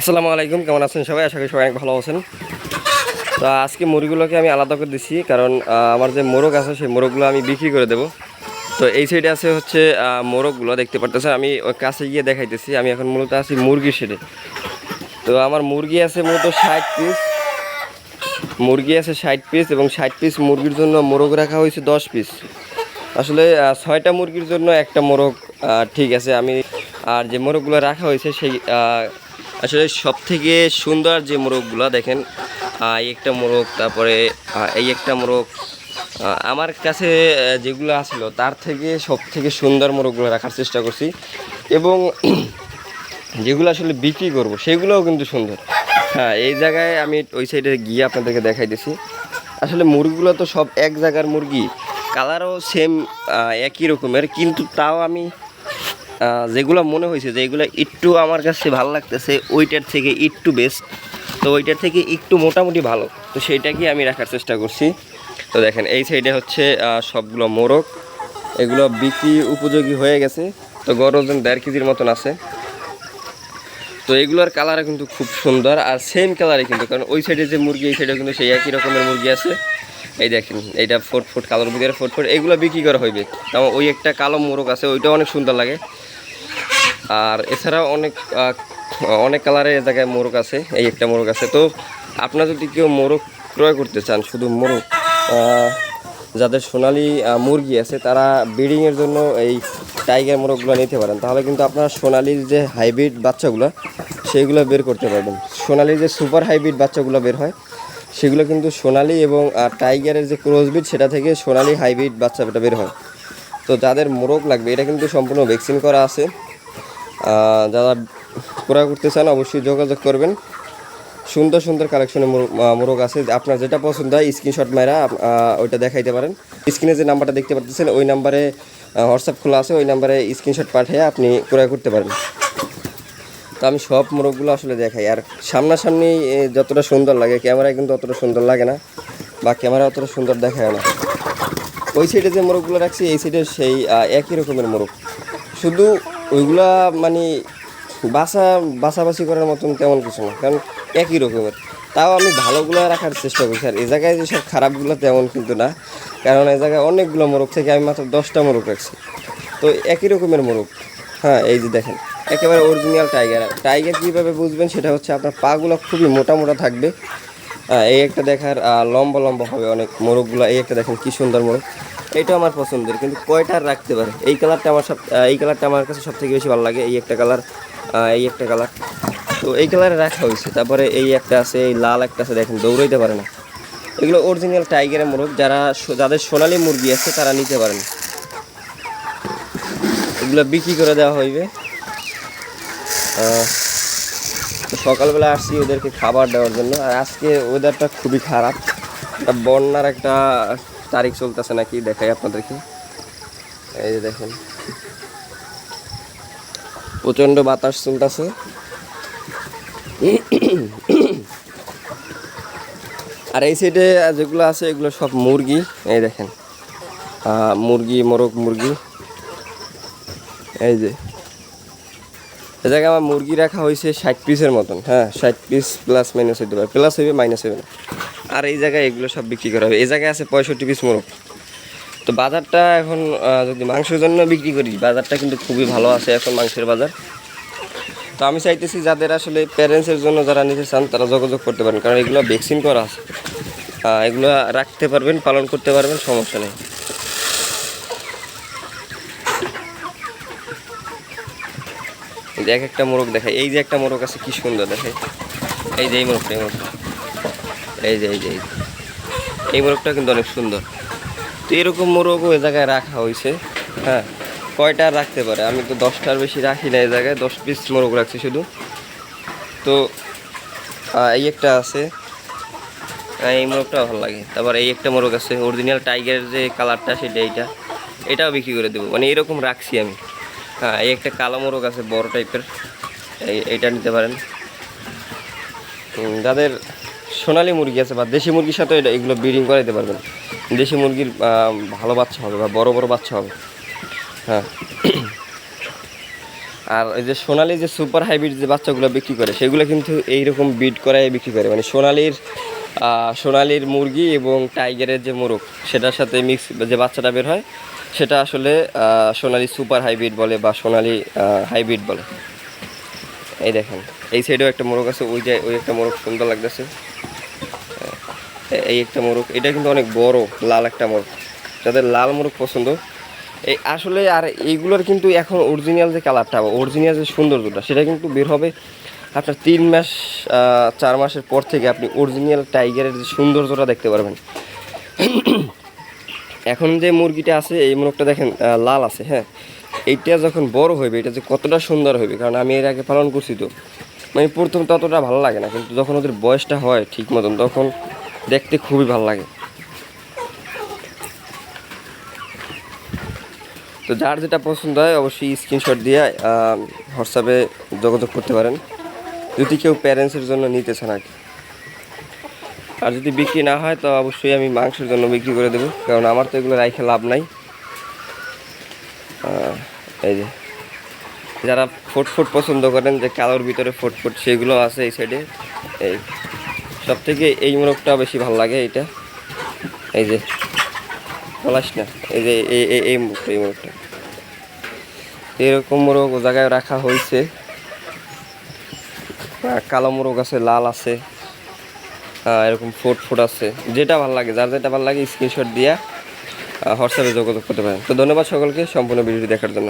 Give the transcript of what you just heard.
আসসালামু আলাইকুম, কেমন আছেন সবাই? আশা করি সবাই অনেক ভালো আছেন। তো আজকে মুরগিগুলোকে আমি আলাদা করে দিছি, কারণ আমার যে মোরগ আছে, সেই মোরগগুলো আমি বিক্রি করে দেবো। তো এই সাইডে আছে হচ্ছে মোরগগুলো, দেখতে পারতেছেন? আমি ওই কাছে গিয়ে দেখাইতেছি, আমি এখন মূলত আছি মুরগির শেডে তো আমার মুরগি আছে মূলত ষাট পিস মুরগি আছে ষাট পিস এবং ষাট পিস মুরগির জন্য মোরগ রাখা হয়েছে দশ পিস আসলে ছয়টা মুরগির জন্য একটা মোরগ ঠিক আছে, আমি, আর যে মোরগগুলো রাখা হয়েছে, সেই আসলে সব থেকে সুন্দর যে মোরগগুলো দেখেন এই একটা মোরগ, তারপরে এই একটা মোরগ আমার কাছে যেগুলো আসলো তার থেকে সব থেকে সুন্দর মোরগগুলো রাখার চেষ্টা করছি। এবং যেগুলো আসলে বিক্রি করব, সেগুলোও কিন্তু সুন্দর। হ্যাঁ এই জায়গায় আমি ওই সাইডে গিয়ে আপনাদেরকে দেখাইতেছি। আসলে মুরগিগুলো তো সব এক জায়গার মুরগি, কালারও সেম একই রকমের, কিন্তু তাও আমি যেগুলো মনে হয়েছে যে এগুলো একটু আমার কাছে ভালো লাগতেছে, ওইটার থেকে একটু বেস্ট তো ওইটার থেকে একটু মোটামুটি ভালো। তো সেইটাকেই আমি রাখার চেষ্টা করছি। তো দেখেন, এই সাইডে হচ্ছে সবগুলো মোরগ। এগুলো বিক্রি উপযোগী হয়ে গেছে। তো ওজন দেড় কেজির মতন আছে। তো এগুলোর কালারও কিন্তু খুব সুন্দর। আর সেম কালারে কিন্তু, কারণ ওই সাইডে যে মুরগি, এই সাইডে কিন্তু সেই একই রকমের মুরগি আছে। এই দেখেন, এইটা ফোট ফুট কালোর মুরগির ফোট ফুট এগুলো বিক্রি করা হইবে। তাও ওই একটা কালো মোরগ আছে, ওইটাও অনেক সুন্দর লাগে। আর এছাড়াও অনেক অনেক কালারের জায়গায় মোরগ আছে, এই একটা মোরগ আছে। তো আপনারা যদি কেউ মোরগ ক্রয় করতে চান, শুধু মোরগ যাদের সোনালি মুরগি আছে, তারা ব্রিডিংয়ের জন্য এই টাইগার মোরগগুলো নিতে পারেন। তাহলে কিন্তু আপনারা সোনালির যে হাইব্রিড বাচ্চাগুলো, সেইগুলো বের করতে পারবেন। সোনালির যে সুপার হাইব্রিড বাচ্চাগুলো বের হয়, সেগুলো কিন্তু সোনালি এবং টাইগারের যে ক্রসবিট, সেটা থেকে সোনালি হাইব্রিড বাচ্চাটা বের হয়। তো যাদের মোরগ লাগবে, এটা কিন্তু সম্পূর্ণ ভ্যাকসিন করা আছে। যারা ক্রয় করতে চান অবশ্যই যোগাযোগ করবেন। সুন্দর সুন্দর কালেকশনের মোরগ আছে। আপনার যেটা পছন্দ হয় স্ক্রিনশট মারা ওইটা দেখাইতে পারেন। স্ক্রিনে যে নাম্বারটা দেখতে পাচ্ছেন ওই নাম্বারে হোয়াটসঅ্যাপ খোলা আছে, ওই নাম্বারে স্ক্রিনশট পাঠিয়ে আপনি ক্রয় করতে পারেন। তো আমি সব মোরগগুলো আসলে দেখাই। আর সামনাসামনি যতটা সুন্দর লাগে, ক্যামেরায় কিন্তু অতটা সুন্দর লাগে না, বা ক্যামেরা অতটা সুন্দর দেখায় না। ওই সাইডে যে মোরগগুলো রাখছি, এই সাইডে সেই একই রকমের মোরগ। শুধু ওইগুলা মানে বাসা বাছাবাছি করার মতন তেমন কিছু না, কারণ একই রকমের। তাও আমি ভালোগুলো রাখার চেষ্টা করছি আর এই জায়গায় যেসব খারাপগুলো তেমন কিন্তু না, কারণ এই জায়গায় অনেকগুলো মোরগ থেকে আমি মাত্র দশটা মোরগ রাখছি। তো একই রকমের মোরগ। হ্যাঁ এই যে দেখেন, একেবারে অরিজিনাল টাইগার টাইগার কীভাবে বুঝবেন সেটা হচ্ছে আপনার পাগুলো খুবই মোটা মোটা থাকবে। এই একটা দেখার লম্বা লম্বা হবে অনেক মোরগগুলো। এই একটা দেখেন কী সুন্দর মোরগ। এইটা আমার পছন্দের, কিন্তু কয়টা রাখতে পারে? এই কালারটা আমার সব এই কালারটা আমার কাছে সব থেকে বেশি ভালো লাগে, এই একটা কালার এই একটা কালার। তো এই কালারে রাখা হয়েছে। তারপরে এই একটা আছে, এই লাল একটা আছে, দেখেন, দৌড়াইতে পারে না। এগুলো অরিজিনাল টাইগারের মোরগ, যারা যাদের সোনালি মুরগি আছে, তারা নিতে পারেন। এগুলো বিক্রি করে দেওয়া হইবে। সকালবেলা আসছি ওদেরকে খাবার দেওয়ার জন্য। আর আজকে ওয়েদারটা খুবই খারাপ। বন্যার একটা তারিখ চলতেছে নাকি দেখাই আপনাদেরকে। এই যে দেখেন। প্রচণ্ড বাতাস চলতেছে। আর এই সাইডে যেগুলো আছে, এগুলো সব মুরগি। এই দেখেন। মুরগি, মোরগ মুরগি। এই যে। এ জায়গায় আমার মুরগি রাখা হয়েছে ষাট পিসের মতন হ্যাঁ ষাট পিস প্লাস মাইনাস হইতে পারে প্লাস হইবে মাইনাস হইবে আর এই জায়গায় এগুলো সব বিক্রি করা হবে। এই জায়গায় আছে পঁয়ষট্টি পিস মোরগ। তো বাজারটা এখন যদি মাংসের জন্য বিক্রি করি, বাজারটা কিন্তু খুবই ভালো আছে এখন মাংসের বাজার। তো আমি চাইতেছি যাদের আসলে প্যারেন্টসের জন্য যারা নিতে চান, তারা যোগাযোগ করতে পারেন, কারণ এগুলো ভ্যাকসিন করা আছে। এগুলো রাখতে পারবেন, পালন করতে পারবেন, সমস্যা নেই। এই যে এক একটা মোরগ দেখায় এই যে একটা মোরগ আছে, কি সুন্দর দেখে এই যে এই মোরগটা এই মোরগটা। এই যে এই যে, এই মোরগটা কিন্তু অনেক সুন্দর। তো এরকম মোরগও এই জায়গায় রাখা হয়েছে হ্যাঁ। কয়টা রাখতে পারে? আমি তো দশটার বেশি রাখি না এই জায়গায়, দশ পিস মোরগ রাখছি শুধু। তো এই একটা আছে। এই মোরগটা ভালো লাগে। তারপর এই একটা মোরগ আছে অরিজিনাল টাইগারের যে কালারটা সেটা এইটা। এটাও বিক্রি করে দেবো। মানে এরকম রাখছি আমি। হ্যাঁ এই একটা কালো মোরগ আছে, বড় টাইপের। এই, এইটা নিতে পারেন। যাদের সোনালি মুরগি আছে বা দেশি মুরগির সাথে এটা এগুলো ব্রিডিং করাইতে পারবেন। দেশি মুরগির ভালো বাচ্চা হবে বা বড় বড় বাচ্চা হবে। হ্যাঁ। আর এই যে সোনালি যে সুপার হাইব্রিড যে বাচ্চাগুলো বিক্রি করে, সেগুলো কিন্তু এইরকম বিট করাই বিক্রি করে। মানে সোনালির সোনালির মুরগি এবং টাইগারের যে মোরগ, সেটার সাথে মিক্স যে বাচ্চাটা বের হয় সেটা আসলে সোনালি সুপার হাইব্রিড বলে বা সোনালি হাইব্রিড বলে। এই দেখেন, এই সাইডেও একটা মোরগ আছে, ওই যে, ওই একটা মোরগ সুন্দর লাগতেছে। এই একটা মোরগ, এটা কিন্তু অনেক বড়, লাল একটা মোরগ। যাদের লাল মোরগ পছন্দ, এই আসলে আর এইগুলোর কিন্তু এখন অরিজিনাল যে কালারটা অরিজিনাল যে সৌন্দর্যটা, সেটা কিন্তু বের হবে আপনার তিন মাস চার মাসের পর থেকে আপনি অরিজিনাল টাইগারের যে সৌন্দর্যটা দেখতে পারবেন। এখন যে মুরগিটা আছে, এই মোরগটা দেখেন লাল আছে হ্যাঁ? এইটা যখন বড় হইবে, এটা যে কতটা সুন্দর হইবে, কারণ আমি এর আগে পালন করছি তো। মানে প্রথম ততটা ভালো লাগে না, কিন্তু যখন ওদের বয়সটা হয় ঠিক মতন, তখন দেখতে খুবই ভালো লাগে। তো যার যেটা পছন্দ হয়, অবশ্যই স্ক্রিনশট দিয়ে হোয়াটসঅ্যাপে যোগাযোগ করতে পারেন। যদি কেউ প্যারেন্টসের জন্য নিতে চান আর কি। আর যদি বিক্রি না হয়, তো অবশ্যই আমি মাংসের জন্য বিক্রি করে দেবো। কারণ আমার তো এগুলো রাইখে লাভ নাই। এই যে, যারা ফুট ফুট পছন্দ করেন, যে কালোর ভিতরে ফুট ফুট সেগুলো আছে এই সাইডে এই সব থেকে এই মোরগটা বেশি ভালো লাগে এইটা। এই যে, বলাস না, এই যে, এই এই মুখটা এই মোরগটা। এরকম মোরগ জায়গায় রাখা হয়েছে। কালো মোরগ আছে, লাল আছে। এরকম ফুট ফুট আছে। যেটা ভালো লাগে, যার যেটা ভালো লাগে স্ক্রিনশট দিয়ে হোয়াটসঅ্যাপে যোগাযোগ করতে পারেন। তো ধন্যবাদ সকলকে সম্পূর্ণ ভিডিওটি দেখার জন্য।